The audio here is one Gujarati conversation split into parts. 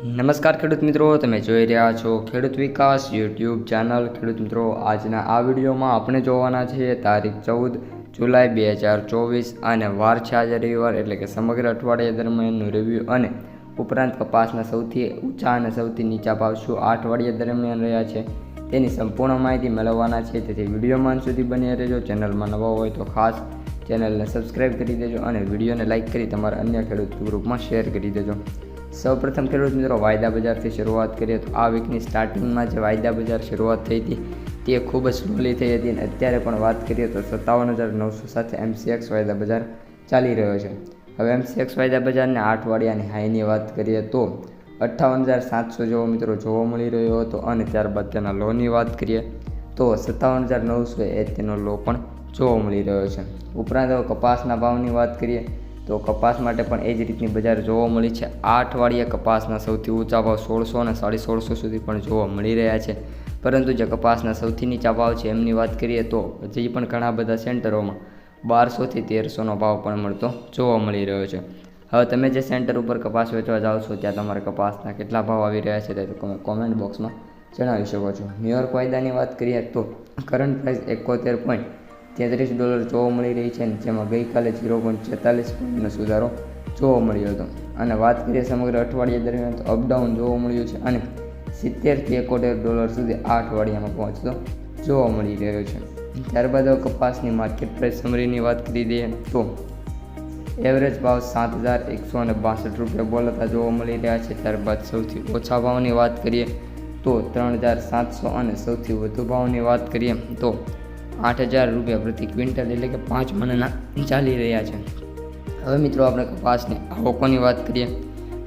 નમસ્કાર ખેડૂત મિત્રો, તમે જોઈ રહ્યા છો ખેડૂત વિકાસ યુટ્યુબ ચેનલ. ખેડૂત મિત્રો, આજના આ વિડીયોમાં આપણે જોવાના છીએ તારીખ ચૌદ જુલાઈ બે હજાર ચોવીસ અને વાર છે આજે રવિવાર, એટલે કે સમગ્ર અઠવાડિયા દરમિયાનનું રિવ્યૂ અને ઉપરાંત કપાસના સૌથી ઊંચા અને સૌથી નીચા ભાવ શું આ અઠવાડિયા દરમિયાન રહ્યા છે તેની સંપૂર્ણ માહિતી મેળવવાના છે. તેથી વિડીયોમાં સુધી બની રહેજો. ચેનલમાં નવા હોય તો ખાસ ચેનલને સબસ્ક્રાઇબ કરી દેજો અને વિડીયોને લાઇક કરી તમારા અન્ય ખેડૂત ગ્રુપમાં શેર કરી દેજો. સૌપ્રથમ ખેડૂત મિત્રો, વાયદા બજારથી શરૂઆત કરીએ તો આ વીકની સ્ટાર્ટિંગમાં જે વાયદા બજાર શરૂઆત થઈ હતી, તે ખૂબ જ સ્લોલી થઈ હતી અને અત્યારે પણ વાત કરીએ તો સત્તાવન હજાર નવસો સાથે એમસીએક્સ વાયદા બજાર ચાલી રહ્યો છે. હવે એમસીએક્સ વાયદા બજારને આઠવાડિયાની હાઈની વાત કરીએ તો અઠ્ઠાવન હજાર સાતસો જેવો મિત્રો જોવા મળી રહ્યો હતો અને ત્યારબાદ તેના લોની વાત કરીએ તો સત્તાવન હજાર નવસો એ તેનો લો પણ જોવા મળી રહ્યો છે. ઉપરાંત કપાસના ભાવની વાત કરીએ તો કપાસ માટે પણ એ જ રીતની બજાર જોવા મળી છે. આ અઠવાડિયે કપાસના સૌથી ઊંચા ભાવ સોળસો અને સાડી સોળસો સુધી પણ જોવા મળી રહ્યા છે. પરંતુ જે કપાસના સૌથી નીચા ભાવ છે એમની વાત કરીએ તો હજી પણ ઘણા બધા સેન્ટરોમાં બારસોથી તેરસોનો ભાવ પણ મળતો જોવા મળી રહ્યો છે. હવે તમે જે સેન્ટર ઉપર કપાસ વેચવા જાઓ છો, ત્યાં તમારા કપાસના કેટલા ભાવ આવી રહ્યા છે તે તમે કોમેન્ટ બોક્સમાં જણાવી શકો છો. ન્યુયોર્ક વાયદાની વાત કરીએ તો કરંટ પ્રાઇસ એકોતેર પોઈન્ટ તેત્રીસ ડોલર જોવા મળી રહી છે જેમાં ગઈકાલે ઝીરો પોઈન્ટ છેતાલીસ પોઈન્ટનો સુધારો જોવા મળ્યો હતો. અને વાત કરીએ સમગ્ર અઠવાડિયા દરમિયાન તો અપડાઉન જોવા મળ્યું છે અને સિત્તેરથી એકોતેર ડોલર સુધી આ અઠવાડિયામાં પહોંચતો જોવા મળી રહ્યો છે. ત્યારબાદ કપાસની માર્કેટ પ્રાઇસ સમરીની વાત કરી દઈએ તો એવરેજ ભાવ સાત હજાર એકસો અને બાસઠ રૂપિયા બોલાતા જોવા મળી રહ્યા છે. ત્યારબાદ સૌથી ઓછા ભાવની વાત કરીએ તો ત્રણ હજાર સાતસો અને સૌથી વધુ ભાવની વાત કરીએ તો આઠ હજાર રૂપિયા પ્રતિ ક્વિન્ટલ એટલે કે પાંચ મણના ચાલી રહ્યા છે. હવે મિત્રો આપણે કપાસની આવકોની વાત કરીએ,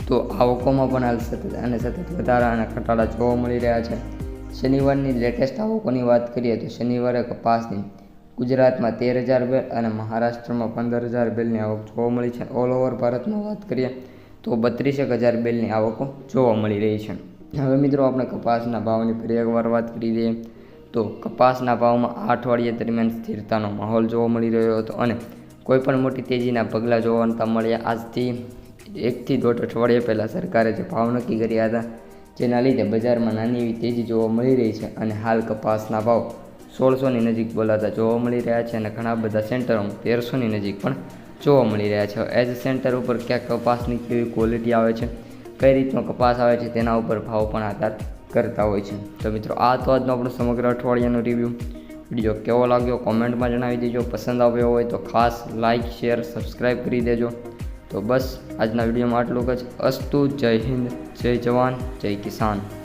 તો આવકોમાં પણ હાલ સતત અને સતત વધારા અને ઘટાડા જોવા મળી રહ્યા છે. શનિવારની લેટેસ્ટ આવકોની વાત કરીએ, તો શનિવારે કપાસની ગુજરાતમાં તેર હજાર બેલ અને મહારાષ્ટ્રમાં પંદર હજાર બેલની આવક જોવા મળી છે. ઓલ ઓવર ભારતમાં વાત કરીએ, તો બત્રીસેક હજાર બેલની આવકો જોવા મળી રહી છે. હવે મિત્રો આપણે કપાસના ભાવની ફરી એકવાર વાત કરી દઈએ તો કપાસના ભાવમાં આ અઠવાડિયા દરમિયાન સ્થિરતાનો માહોલ જોવા મળી રહ્યો હતો અને કોઈપણ મોટી તેજીના પગલાં જોવા મળ્યા. આજથી એકથી દોઢ અઠવાડિયા પહેલાં સરકારે જે ભાવ નક્કી કર્યા હતા, જેના લીધે બજારમાં નાની એવી તેજી જોવા મળી રહી છે અને હાલ કપાસના ભાવ સોળસોની નજીક બોલાતા જોવા મળી રહ્યા છે અને ઘણા બધા સેન્ટરોમાં તેરસોની નજીક પણ જોવા મળી રહ્યા છે. એઝ સેન્ટર ઉપર ક્યાંક કપાસની કેવી ક્વોલિટી આવે છે, કઈ રીતનો કપાસ આવે છે તેના ઉપર ભાવ પણ આધાર કરતા હોય છે. તો મિત્રો, આ તો આજનો આપણો સમગ્ર અઠવાડિયાનો રિવ્યૂ વીડિયો કેવો લાગ્યો કોમેન્ટમાં જણાવી દેજો. પસંદ આવ્યો હોય તો ખાસ લાઇક શેર સબસ્ક્રાઈબ કરી દેજો. તો બસ, આજના વિડીયોમાં આટલું જ. અસ્તુ, જય હિન્દ, જય જવાન, જય કિસાન.